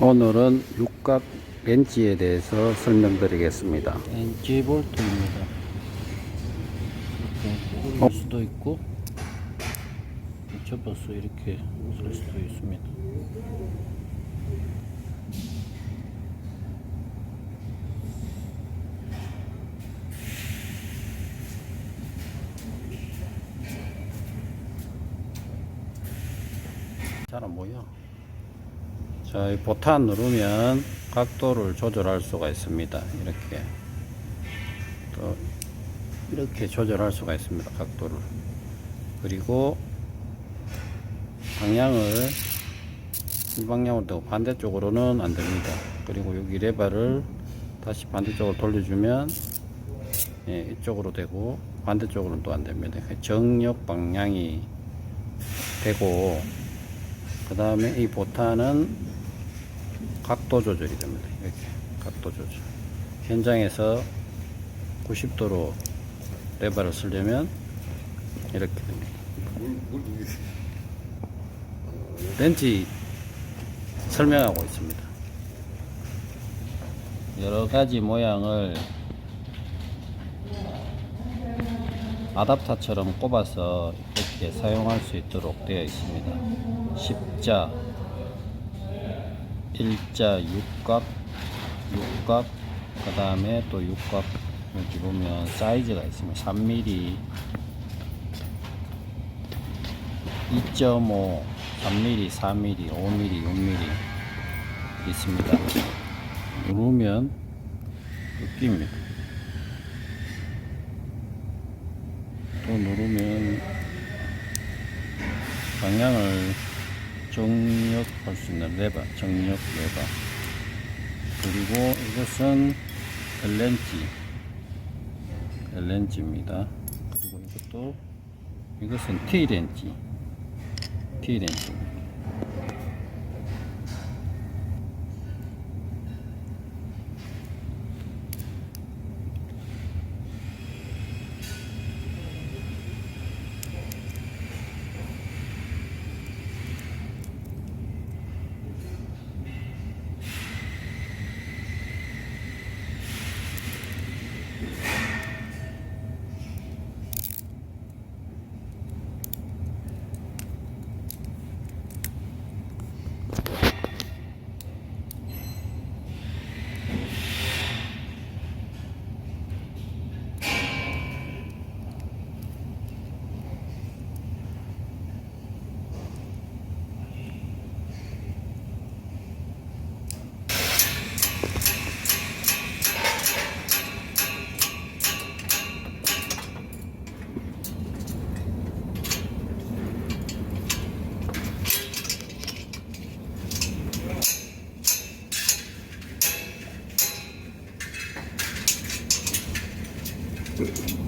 오늘은 육각 렌치에 대해서 설명드리겠습니다. NG 볼트입니다. 이렇게 올릴 수도 있고 접어서 이렇게 쓸 수도 있습니다. 잘안 보여. 자, 이 보탄 누르면 각도를 조절할 수가 있습니다. 이렇게. 또, 이렇게 조절할 수가 있습니다. 각도를. 그리고 방향을 이 방향으로 되고 반대쪽으로는 안 됩니다. 그리고 여기 레버를 다시 반대쪽으로 돌려주면 예, 이쪽으로 되고 반대쪽으로는 또 안 됩니다. 정력 방향이 되고 그 다음에 이 보타는 각도 조절이 됩니다. 이렇게 각도 조절. 현장에서 90도로 레버를 쓰려면 이렇게 됩니다. 렌치 설명하고 있습니다. 여러 가지 모양을 아답터처럼 꼽아서 이렇게 사용할 수 있도록 되어 있습니다. 십자, 일자, 육각, 육각, 그 다음에 또 육각 여기 보면 사이즈가 있습니다. 3mm, 2.5, 3mm, 4mm, 5mm, 6mm 있습니다. 누르면 뜯깁니다. 또 누르면 방향을 정력할 수 있는 레버, 정력 레버. 그리고 이것은 엘렌지, 엘렌지입니다. 그리고 이것도 이것은 T렌지, T렌지. Gracias.